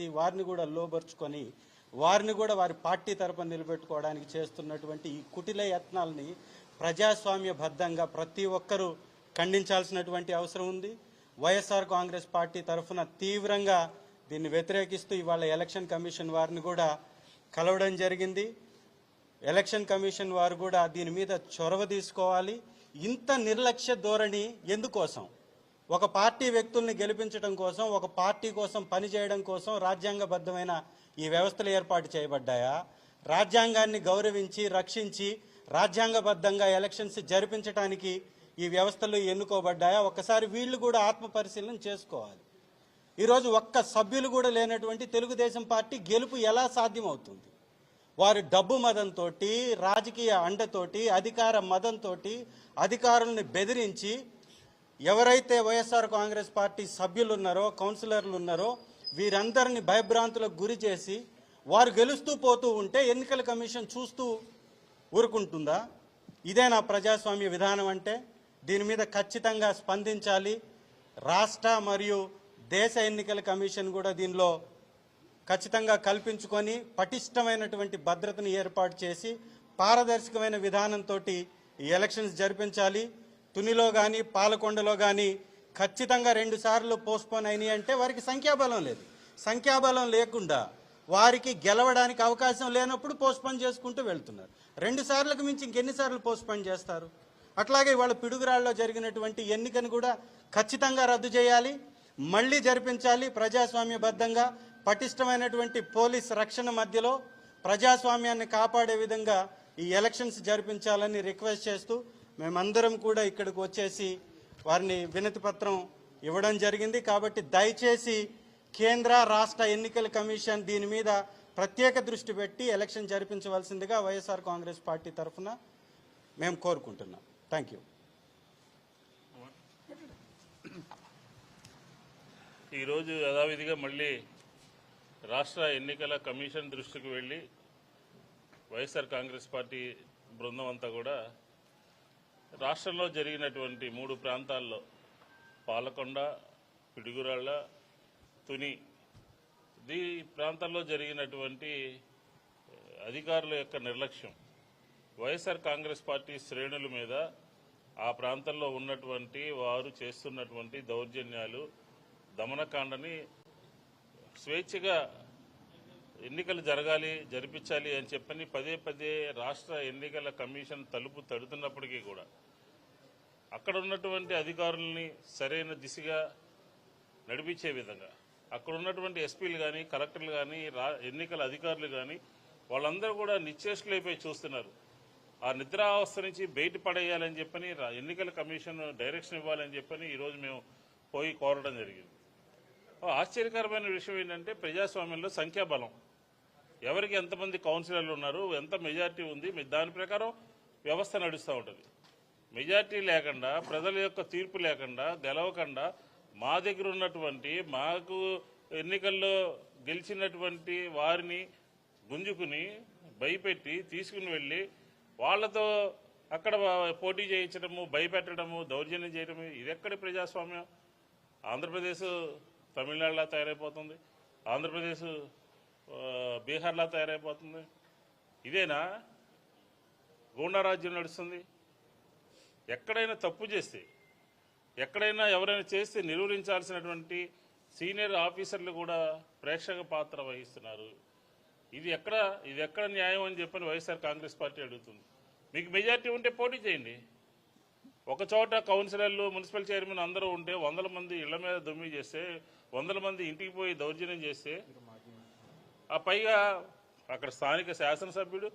చేసి వారిని కూడా లోబర్చుకొని వారిని కూడా వారి పార్టీ తరపున నిలబెట్టుకోవడానికి చేస్తున్నటువంటి ఈ కుటిల యత్నాల్ని ప్రజాస్వామ్యబద్ధంగా ప్రతి ఒక్కరూ ఖండించాల్సినటువంటి అవసరం ఉంది. వైఎస్ఆర్ కాంగ్రెస్ పార్టీ తరఫున తీవ్రంగా దీన్ని వ్యతిరేకిస్తూ ఇవాళ ఎలక్షన్ కమిషన్ వారిని కూడా కలవడం జరిగింది. ఎలక్షన్ కమిషన్ వారు కూడా దీని మీద చొరవ తీసుకోవాలి. ఇంత నిర్లక్ష్య ధోరణి ఎందుకోసం? ఒక పార్టీ వ్యక్తుల్ని గెలిపించడం కోసం ఒక పార్టీ కోసం పనిచేయడం కోసం రాజ్యాంగబద్ధమైన ఈ వ్యవస్థలు ఏర్పాటు చేయబడ్డాయా? రాజ్యాంగాన్ని గౌరవించి రక్షించి రాజ్యాంగబద్ధంగా ఎలక్షన్స్ జరిపించడానికి ఈ వ్యవస్థలు ఎన్నుకోబడ్డాయా? ఒకసారి వీళ్ళు కూడా ఆత్మ పరిశీలన చేసుకోవాలి. ఈరోజు ఒక్క సభ్యులు కూడా లేనటువంటి తెలుగుదేశం పార్టీ గెలుపు ఎలా సాధ్యమవుతుంది? వారు డబ్బు మదంతో రాజకీయ అండతోటి అధికార మదంతో అధికారుల్ని బెదిరించి ఎవరైతే వైఎస్ఆర్ కాంగ్రెస్ పార్టీ సభ్యులు ఉన్నారో కౌన్సిలర్లు ఉన్నారో వీరందరిని భయభ్రాంతులకు గురి చేసి వారు గెలుస్తూ పోతూ ఉంటే ఎన్నికల కమిషన్ చూస్తూ ఊరుకుంటుందా? ఇదే నా ప్రజాస్వామ్య విధానం అంటే దీని మీద ఖచ్చితంగా స్పందించాలి. రాష్ట్ర మరియు దేశ ఎన్నికల కమిషన్ కూడా దీనిలో ఖచ్చితంగా కల్పించుకొని పటిష్టమైనటువంటి భద్రతను ఏర్పాటు చేసి పారదర్శకమైన విధానంతో ఈ ఎలక్షన్స్ జరిపించాలి. తునిలో కానీ పాలకొండలో కానీ ఖచ్చితంగా రెండు సార్లు పోస్ట్పోన్ అయినాయి అంటే వారికి సంఖ్యాబలం లేదు. సంఖ్యాబలం లేకుండా వారికి గెలవడానికి అవకాశం లేనప్పుడు పోస్ట్పోన్ చేసుకుంటూ వెళ్తున్నారు. రెండు సార్లకు మించి ఇంకెన్నిసార్లు పోస్ట్పోన్ చేస్తారు? అట్లాగే ఇవాళ పిడుగురాళ్ళలో జరిగినటువంటి ఎన్నికను కూడా ఖచ్చితంగా రద్దు చేయాలి మళ్ళీ జరిపించాలి ప్రజాస్వామ్యబద్ధంగా పటిష్టమైనటువంటి పోలీస్ రక్షణ మధ్యలో ప్రజాస్వామ్యాన్ని కాపాడే విధంగా ఈ ఎలక్షన్స్ జరిపించాలని రిక్వెస్ట్ చేస్తూ మేమందరం కూడా ఇక్కడికి వచ్చేసి వారిని వినతి పత్రం ఇవ్వడం జరిగింది. కాబట్టి దయచేసి కేంద్ర రాష్ట్ర ఎన్నికల కమిషన్ దీని మీద ప్రత్యేక దృష్టి పెట్టి ఎలక్షన్ జరిపించవలసిందిగా వైఎస్ఆర్ కాంగ్రెస్ పార్టీ తరఫున మేము కోరుకుంటున్నాం. Thank you. ఈరోజు యథావిధిగా మళ్ళీ రాష్ట్ర ఎన్నికల కమిషన్ దృష్టికి వెళ్ళి వైఎస్ఆర్ కాంగ్రెస్ పార్టీ బృందం అంతా కూడా రాష్ట్రంలో జరిగినటువంటి మూడు ప్రాంతాల్లో పాలకొండ పిడుగురాళ్ళ తుని. ఈ ప్రాంతాల్లో జరిగినటువంటి అధికారుల యొక్క నిర్లక్ష్యం. వైఎస్ఆర్ కాంగ్రెస్ పార్టీ శ్రేణుల మీద ఆ ప్రాంతంలో ఉన్నటువంటి వారు చేస్తున్నటువంటి దౌర్జన్యాలు దమనకాండని స్వేచ్ఛగా ఎన్నికలు జరగాలి జరిపించాలి అని చెప్పని పదే పదే రాష్ట్ర ఎన్నికల కమిషన్ తలుపు తడుతున్నప్పటికీ కూడా అక్కడ ఉన్నటువంటి అధికారుల్ని సరైన దిశగా నడిపించే విధంగా అక్కడ ఉన్నటువంటి ఎస్పీలు కానీ కలెక్టర్లు కానీ రా ఎన్నికల అధికారులు కానీ వాళ్ళందరూ కూడా నిశ్చేష్లైపోయి చూస్తున్నారు. ఆ నిద్రావస్థ నుంచి బయట పడేయాలని చెప్పని ఎన్నికల కమిషన్ డైరెక్షన్ ఇవ్వాలని చెప్పని ఈరోజు మేము పోయి కోరడం జరిగింది. ఆశ్చర్యకరమైన విషయం ఏంటంటే ప్రజాస్వామ్యంలో సంఖ్యాబలం. ఎవరికి ఎంతమంది కౌన్సిలర్లు ఉన్నారు ఎంత మెజార్టీ ఉంది మీ- దాని ప్రకారం వ్యవస్థ నడుస్తూ ఉంటుంది. మెజార్టీ లేకుండా ప్రజల యొక్క తీర్పు లేకుండా గెలవకుండా మా దగ్గర ఉన్నటువంటి మాకు ఎన్నికల్లో గెలిచినటువంటి వారిని గుంజుకుని భయపెట్టి తీసుకుని వెళ్ళి వాళ్ళతో అక్కడ పోటీ చేయించడము భయపెట్టడము దౌర్జన్యం చేయడము ఇది ఎక్కడి ప్రజాస్వామ్యం? ఆంధ్రప్రదేశ్ తమిళనాడులా తయారైపోతుంది. ఆంధ్రప్రదేశ్ బీహార్లా తయారైపోతుంది. ఇదేనా? గూండా రాజ్యం నడుస్తుంది. ఎక్కడైనా తప్పు చేస్తే ఎక్కడైనా ఎవరైనా చేస్తే నిరూపించాల్సినటువంటి సీనియర్ ఆఫీసర్లు కూడా ప్రేక్షక పాత్ర వహిస్తున్నారు. ఇది ఎక్కడ ఇది ఎక్కడ న్యాయం అని చెప్పని వైఎస్ఆర్ కాంగ్రెస్ పార్టీ అడుగుతుంది. మీకు మెజారిటీ ఉంటే పోటీ చేయండి. ఒక చోట కౌన్సిలర్లు మున్సిపల్ చైర్మన్ అందరూ ఉంటే వందల మంది ఇళ్ళ మీద దొమ్మి చేస్తే వందల మంది ఇంటికి పోయి దౌర్జన్యం చేస్తే ఆ పైగా అక్కడ స్థానిక శాసనసభ్యుడు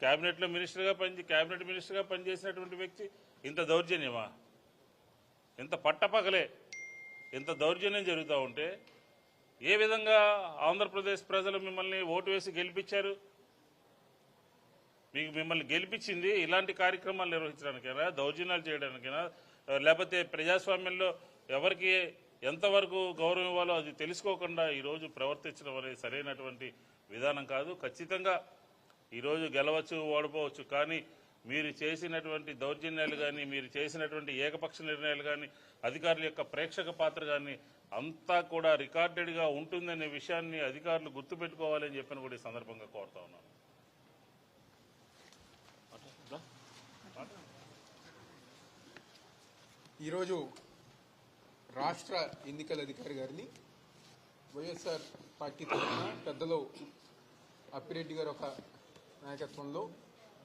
క్యాబినెట్లో మినిస్టర్గా పని క్యాబినెట్ మినిస్టర్గా పనిచేసినటువంటి వ్యక్తి ఇంత దౌర్జన్యమా? ఇంత పట్టపగలే ఇంత దౌర్జన్యం జరుగుతూ ఉంటే ఏ విధంగా ఆంధ్రప్రదేశ్ ప్రజలు మిమ్మల్ని ఓటు వేసి గెలిపించారు? మీకు మిమ్మల్ని గెలిపించింది ఇలాంటి కార్యక్రమాలు నిర్వహించడానికైనా దౌర్జన్యాలు చేయడానికైనా లేకపోతే ప్రజాస్వామ్యంలో ఎవరికి ఎంతవరకు గౌరవం ఇవ్వాలో అది తెలుసుకోకుండా ఈరోజు ప్రవర్తించడం అనేది సరైనటువంటి విధానం కాదు. ఖచ్చితంగా ఈరోజు గెలవచ్చు ఓడిపోవచ్చు. కానీ మీరు చేసినటువంటి దౌర్జన్యాలు కానీ మీరు చేసినటువంటి ఏకపక్ష నిర్ణయాలు కానీ అధికారుల యొక్క ప్రేక్షక పాత్ర కానీ అంతా కూడా రికార్డెడ్గా ఉంటుందనే విషయాన్ని అధికారులు గుర్తుపెట్టుకోవాలని చెప్పని కూడా ఈ సందర్భంగా కోరుతా ఉన్నాను. ఈరోజు రాష్ట్ర ఎన్నికల అధికారి గారిని వైఎస్ఆర్ పార్టీ తరఫున పెద్దలో అప్పిరెడ్డి గారు ఒక నాయకత్వంలో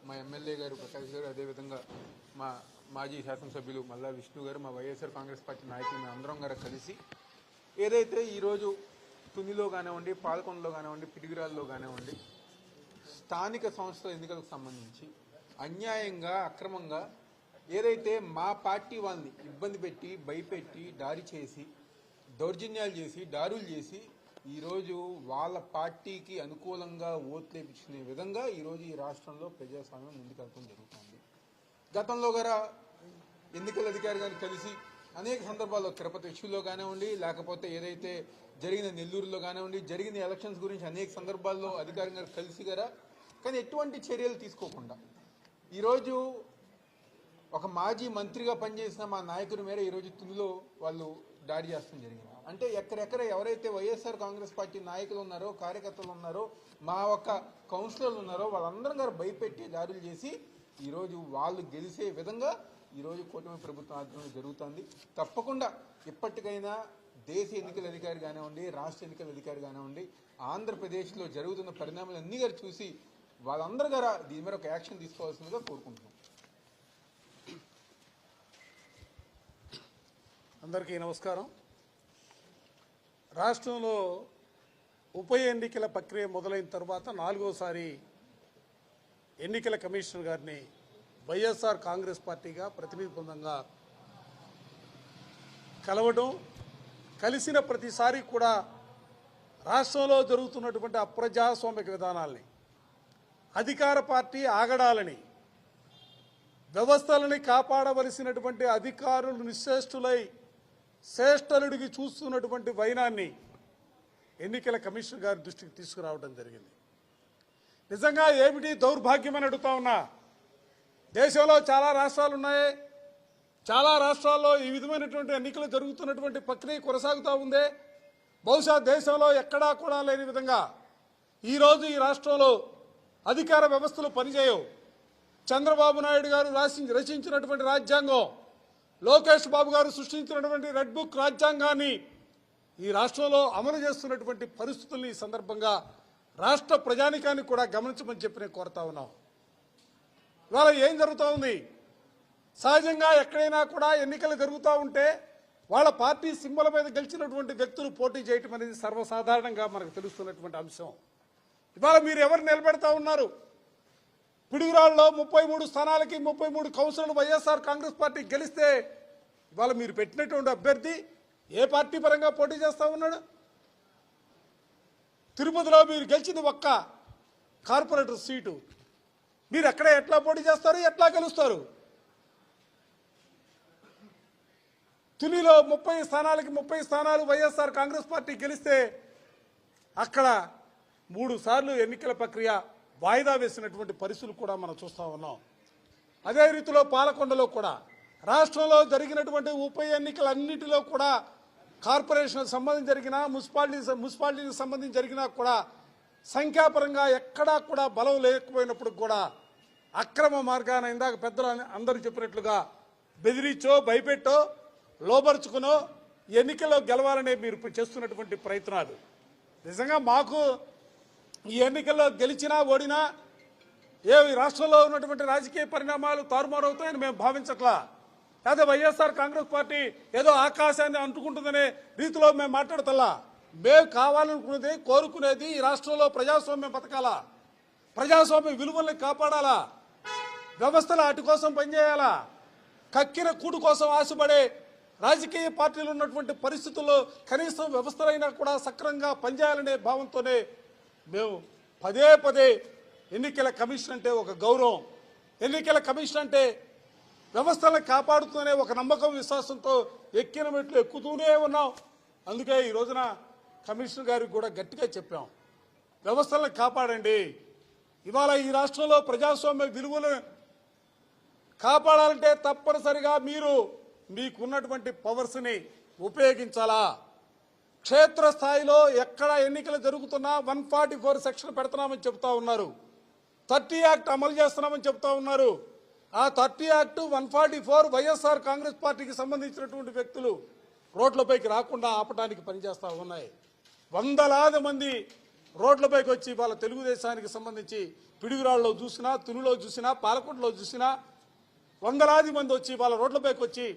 మా ఎమ్మెల్యే గారు ప్రకాష్ గారు అదేవిధంగా మా మాజీ శాసనసభ్యులు మల్లా విష్ణు గారు మా వైఎస్ఆర్ కాంగ్రెస్ పార్టీ నాయకులు మేము అందరం గారు కలిసి ఏదైతే ఈరోజు తునిలో కానివ్వండి పాల్కొండలో కానివ్వండి పిడిగిరాల్లో కానివ్వండి స్థానిక సంస్థల ఎన్నికలకు సంబంధించి అన్యాయంగా అక్రమంగా ఏదైతే మా పార్టీ వాళ్ళని ఇబ్బంది పెట్టి భయపెట్టి దారి చేసి దౌర్జన్యాలు చేసి దారులు చేసి ఈరోజు వాళ్ళ పార్టీకి అనుకూలంగా ఓట్లేపించుకునే విధంగా ఈరోజు ఈ రాష్ట్రంలో ప్రజాస్వామ్యం ముందుకెళ్ళడం జరుగుతుంది. గతంలో గారా ఎన్నికల అధికారి గారిని కలిసి అనేక సందర్భాల్లో తిరుపతి ఇష్యూలో కానివ్వండి లేకపోతే ఏదైతే జరిగిన నెల్లూరులో కానివ్వండి జరిగిన ఎలక్షన్స్ గురించి అనేక సందర్భాల్లో అధికారి గారు కలిసి గారా కానీ ఎటువంటి చర్యలు తీసుకోకుండా ఈరోజు ఒక మాజీ మంత్రిగా పనిచేసిన మా నాయకుడి మేర ఈరోజు తునిలో వాళ్ళు దాడి చేస్తాం జరిగింది. అంటే ఎక్కడెక్కడ ఎవరైతే వైఎస్ఆర్ కాంగ్రెస్ పార్టీ నాయకులు ఉన్నారో కార్యకర్తలు ఉన్నారో మా ఒక్క కౌన్సిలర్లు ఉన్నారో వాళ్ళందరం గారు భయపెట్టి దాడులు చేసి ఈరోజు వాళ్ళు గెలిచే విధంగా ఈరోజు కూటమి ప్రభుత్వం ఆధ్వర్యంలో జరుగుతుంది. తప్పకుండా ఇప్పటికైనా దేశ ఎన్నికల అధికారి కానివ్వండి రాష్ట్ర ఎన్నికల అధికారి కానివ్వండి ఆంధ్రప్రదేశ్లో జరుగుతున్న పరిణామాలన్నీ గారు చూసి వాళ్ళందరూ గారా దీని మీద ఒక యాక్షన్ తీసుకోవాల్సిందిగా కోరుకుంటున్నాం. అందరికీ నమస్కారం. రాష్ట్రంలో ఉప ఎన్నికల ప్రక్రియ మొదలైన తర్వాత నాలుగోసారి ఎన్నికల కమిషనర్ గారిని వైఎస్ఆర్ కాంగ్రెస్ పార్టీగా ప్రతినిధి బృందంగా కలవడం కలిసిన ప్రతిసారి కూడా రాష్ట్రంలో జరుగుతున్నటువంటి అప్రజాస్వామిక విధానాల్ని అధికార పార్టీ ఆగడాలని వ్యవస్థలని కాపాడవలసినటువంటి అధికారులు నిశ్చేష్టులై శ్రేష్టలుడికి చూస్తున్నటువంటి వైనాన్ని ఎన్నికల కమిషన్ గారి దృష్టికి తీసుకురావడం జరిగింది. నిజంగా ఏమిటి దౌర్భాగ్యం అని అడుగుతా ఉన్నా? దేశంలో చాలా రాష్ట్రాలు ఉన్నాయి. చాలా రాష్ట్రాల్లో ఈ విధమైనటువంటి ఎన్నికలు జరుగుతున్నటువంటి ప్రక్రియ కొనసాగుతూ ఉంది. బహుశా దేశంలో ఎక్కడా కూడా లేని విధంగా ఈరోజు ఈ రాష్ట్రంలో అధికార వ్యవస్థలు పనిచేయవు. చంద్రబాబు నాయుడు గారు రాసి రచించినటువంటి రాజ్యాంగం లోకేష్ బాబు గారు సృష్టించినటువంటి రెడ్ బుక్ రాజ్యాంగాన్ని ఈ రాష్ట్రంలో అమలు చేస్తున్నటువంటి పరిస్థితుల్ని ఈ సందర్భంగా రాష్ట్ర ప్రజానికాన్ని కూడా గమనించమని చెప్పి నేను కోరుతా ఉన్నాం. ఇవాళ ఏం జరుగుతూ ఉంది? సహజంగా ఎక్కడైనా కూడా ఎన్నికలు జరుగుతూ ఉంటే వాళ్ళ పార్టీ సింబల్ మీద గెలిచినటువంటి వ్యక్తులు పోటీ చేయటం అనేది సర్వసాధారణంగా మనకు తెలుస్తున్నటువంటి అంశం. ఇవాళ మీరు ఎవరు నిలబెడతా ఉన్నారు? పిడుగురాళ్ళలో ముప్పై మూడు స్థానాలకి ముప్పై మూడు కౌన్సిలర్లు వైఎస్ఆర్ కాంగ్రెస్ పార్టీ గెలిస్తే ఇవాళ మీరు పెట్టినటువంటి అభ్యర్థి ఏ పార్టీ పరంగా పోటీ చేస్తా ఉన్నాడు? తిరుపతిలో మీరు గెలిచింది ఒక్క కార్పొరేటర్ సీటు. మీరు ఎక్కడ ఎట్లా పోటీ చేస్తారు ఎట్లా గెలుస్తారు? తునిలో ముప్పై స్థానాలకి ముప్పై స్థానాలు వైఎస్ఆర్ కాంగ్రెస్ పార్టీ గెలిస్తే అక్కడ మూడు సార్లు ఎన్నికల ప్రక్రియ వాయిదా వేసినటువంటి పరిస్థితులు కూడా మనం చూస్తూ ఉన్నాం. అదే రీతిలో పాలకొండలో కూడా రాష్ట్రంలో జరిగినటువంటి ఉప ఎన్నికలన్నిటిలో కూడా కార్పొరేషన్ సంబంధించి జరిగిన మున్సిపాలిటీ మున్సిపాలిటీకి సంబంధించి జరిగినా కూడా సంఖ్యాపరంగా ఎక్కడా కూడా బలం లేకపోయినప్పుడు కూడా అక్రమ మార్గాన ఇందాక పెద్దలు అందరూ చెప్పినట్లుగా బెదిరించో భయపెట్టో లోపరుచుకునో ఎన్నికల్లో గెలవాలనే మీరు చేస్తున్నటువంటి ప్రయత్నాలు. నిజంగా మాకు ఈ ఎన్నికల్లో గెలిచినా ఓడినా ఏ రాష్ట్రంలో ఉన్నటువంటి రాజకీయ పరిణామాలు తారుమారవుతాయని మేము భావించట్లా. లేదా వైఎస్ఆర్ కాంగ్రెస్ పార్టీ ఏదో ఆకాశాన్ని అంటుకుంటుందనే రీతిలో మేము మాట్లాడతల్లా. మేము కావాలనుకునేది కోరుకునేది ఈ రాష్ట్రంలో ప్రజాస్వామ్యం బతకాలా? ప్రజాస్వామ్య విలువల్ని కాపాడాలా? వ్యవస్థల అటు కోసం పనిచేయాలా? కక్కిన కూడు కోసం ఆశపడే రాజకీయ పార్టీలు ఉన్నటువంటి పరిస్థితుల్లో కనీసం వ్యవస్థలైనా కూడా సక్రమంగా పనిచేయాలనే భావంతోనే మేము పదే పదే ఎన్నికల కమిషన్ అంటే ఒక గౌరవం. ఎన్నికల కమిషన్ అంటే వ్యవస్థలను కాపాడుతూనే ఒక నమ్మకం విశ్వాసంతో ఎక్కిన మెట్లు ఎక్కుతూనే ఉన్నాం. అందుకే ఈ రోజున కమిషనర్ గారికి కూడా గట్టిగా చెప్పాం. వ్యవస్థలను కాపాడండి. ఇవాళ ఈ రాష్ట్రంలో ప్రజాస్వామ్య విలువలను కాపాడాలంటే తప్పనిసరిగా మీరు మీకున్నటువంటి పవర్స్ని ఉపయోగించాలా? క్షేత్రస్థాయిలో ఎక్కడ ఎన్నికలు జరుగుతున్నా వన్ ఫార్టీ ఫోర్ సెక్షన్ పెడుతున్నామని చెప్తా ఉన్నారు. థర్టీ యాక్ట్ అమలు చేస్తున్నామని చెప్తా ఉన్నారు. ఆ thirty act one forty four YSR Congress పార్టీకి సంబంధించినటువంటి వ్యక్తులు రోడ్లపైకి రాకుండా ఆపడానికి పనిచేస్తూ ఉన్నాయి. వందలాది మంది రోడ్లపైకి వచ్చి వాళ్ళ తెలుగుదేశానికి సంబంధించి పిడుగురాళ్ళలో చూసినా తునిలో చూసినా పాలకొండలో చూసినా వందలాది మంది వచ్చి వాళ్ళ రోడ్లపైకి వచ్చి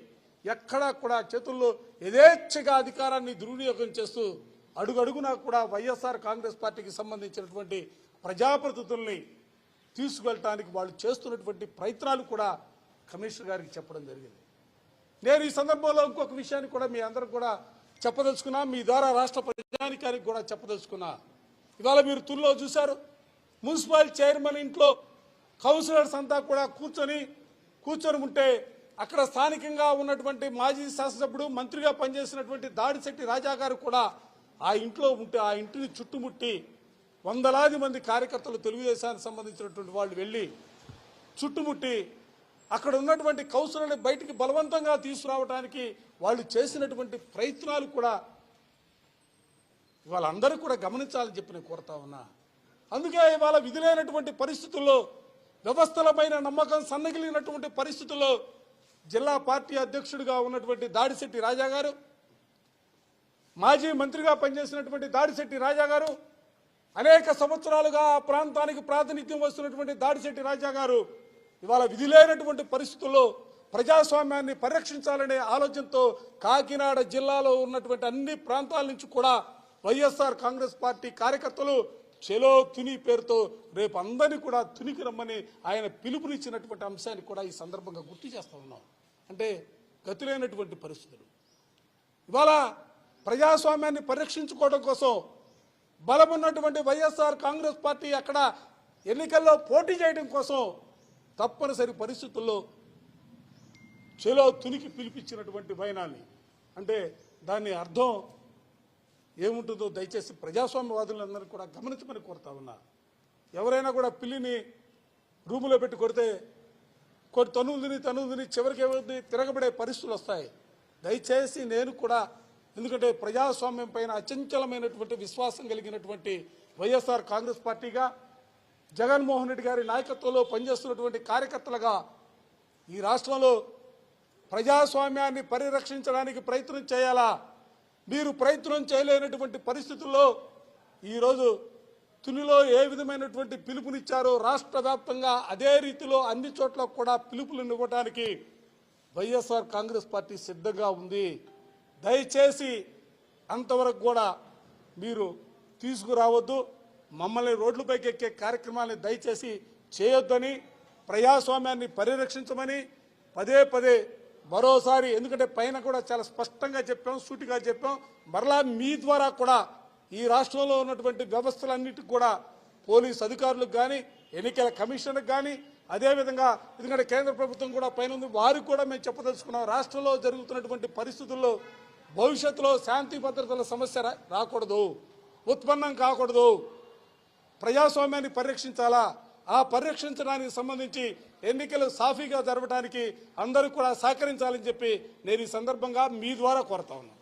ఎక్కడా కూడా చేతుల్లో యథేచ్ఛగా అధికారాన్ని దుర్వినియోగం చేస్తూ అడుగడుగునా కూడా వైఎస్ఆర్ కాంగ్రెస్ పార్టీకి సంబంధించినటువంటి ప్రజాప్రతినిధుల్ని తీసుకువెళ్ళటానికి వాళ్ళు చేస్తున్నటువంటి ప్రయత్నాలు కూడా కమిషనర్ గారికి చెప్పడం జరిగింది. నేను ఈ సందర్భంలో ఇంకొక విషయాన్ని కూడా మీ అందరికి కూడా చెప్పదలుచుకున్నా మీ ద్వారా రాష్ట్ర ప్రజానికానికి కూడా చెప్పదలుచుకున్నా. ఇవాళ మీరు తుల్లో చూశారు మున్సిపల్ చైర్మన్ ఇంట్లో కౌన్సిలర్స్ అంతా కూడా కూర్చొని కూర్చొని ఉంటే అక్కడ స్థానికంగా ఉన్నటువంటి మాజీ శాసనసభ్యుడు మంత్రిగా పనిచేసినటువంటి దాడిశెట్టి రాజా గారు కూడా ఆ ఇంట్లో ఉంటే ఆ ఇంటిని చుట్టుముట్టి వందలాది మంది కార్యకర్తలు తెలుగుదేశానికి సంబంధించినటువంటి వాళ్ళు వెళ్ళి చుట్టుముట్టి అక్కడ ఉన్నటువంటి కౌసులని బయటికి బలవంతంగా తీసుకురావడానికి వాళ్ళు చేసినటువంటి ప్రయత్నాలు కూడా వాళ్ళందరూ కూడా గమనించాలని చెప్పి నేను కోరుతా ఉన్నా. అందుకే ఇవాళ విధులైనటువంటి పరిస్థితుల్లో వ్యవస్థలపైన నమ్మకం సన్నగిలినటువంటి పరిస్థితుల్లో జిల్లా పార్టీ అధ్యక్షుడిగా ఉన్నటువంటి దాడిశెట్టి రాజా గారు మాజీ మంత్రిగా పనిచేసినటువంటి దాడిశెట్టి రాజా గారు అనేక సంవత్సరాలుగా ఆ ప్రాంతానికి ప్రాతినిధ్యం వస్తున్నటువంటి దాడిశెట్టి రాజా గారు ఇవాళ విధి లేనటువంటి పరిస్థితుల్లో ప్రజాస్వామ్యాన్ని పరిరక్షించాలనే ఆలోచనతో కాకినాడ జిల్లాలో ఉన్నటువంటి అన్ని ప్రాంతాల నుంచి కూడా వైఎస్ఆర్ కాంగ్రెస్ పార్టీ కార్యకర్తలు చెలో తుని పేరుతో రేపు అందరినీ కూడా తునికి రమ్మని ఆయన పిలుపునిచ్చినటువంటి అంశాన్ని కూడా ఈ సందర్భంగా గుర్తు చేస్తా ఉన్నాం. అంటే గతులైనటువంటి పరిస్థితులు. ఇవాళ ప్రజాస్వామ్యాన్ని పరిరక్షించుకోవడం కోసం బలమున్నటువంటి వైఎస్ఆర్ కాంగ్రెస్ పార్టీ అక్కడ ఎన్నికల్లో పోటీ చేయడం కోసం తప్పనిసరి పరిస్థితుల్లో చెలో తునికి పిలిపించినటువంటి వైనాన్ని. అంటే దాని అర్థం ఏముంటుందో దయచేసి ప్రజాస్వామ్యవాదులందరూ కూడా గమనించమని కోరుతా ఉన్నా. ఎవరైనా కూడా పిల్లిని రూములో పెట్టి కొడితే కొన్ని తనుదిని తనువుని చివరికి ఏమవుతుంది? తిరగబడే పరిస్థితులు వస్తాయి. దయచేసి నేను కూడా ఎందుకంటే ప్రజాస్వామ్యం పైన అచంచలమైనటువంటి విశ్వాసం కలిగినటువంటి వైఎస్ఆర్ కాంగ్రెస్ పార్టీగా జగన్మోహన్ రెడ్డి గారి నాయకత్వంలో పనిచేస్తున్నటువంటి కార్యకర్తలుగా ఈ రాష్ట్రంలో ప్రజాస్వామ్యాన్ని పరిరక్షించడానికి ప్రయత్నం చేయాలా? మీరు ప్రయత్నం చేయలేనటువంటి పరిస్థితుల్లో ఈరోజు తునిలో ఏ విధమైనటువంటి పిలుపునిచ్చారో రాష్ట్ర వ్యాప్తంగా అదే రీతిలో అన్ని చోట్ల కూడా పిలుపులు ఇవ్వడానికి వైఎస్ఆర్ కాంగ్రెస్ పార్టీ సిద్ధంగా ఉంది. దయచేసి అంతవరకు కూడా మీరు తీసుకురావద్దు. మమ్మల్ని రోడ్లపైకి ఎక్కే కార్యక్రమాన్ని దయచేసి చేయొద్దని ప్రజాస్వామ్యాన్ని పరిరక్షించమని పదే పదే మరోసారి ఎందుకంటే పైన కూడా చాలా స్పష్టంగా చెప్పాం సూటిగా చెప్పాం. మరలా మీ ద్వారా కూడా ఈ రాష్ట్రంలో ఉన్నటువంటి వ్యవస్థలన్నిటికి కూడా పోలీస్ అధికారులకు కానీ ఎన్నికల కమిషన్కి కానీ అదేవిధంగా ఎందుకంటే కేంద్ర ప్రభుత్వం కూడా పైన ఉంది వారికి కూడా మేము చెప్పదలుచుకున్నాం రాష్ట్రంలో జరుగుతున్నటువంటి పరిస్థితుల్లో భవిష్యత్తులో శాంతి భద్రతల సమస్య రాకూడదు ఉత్పన్నం కాకూడదు ప్రజాస్వామ్యాన్ని పరిరక్షించాలా? ఆ పరిరక్షించడానికి సంబంధించి ఎన్నికలు సాఫీగా జరగడానికి అందరూ కూడా సహకరించాలని చెప్పి నేను ఈ సందర్భంగా మీ ద్వారా కోరుతా ఉన్నాను.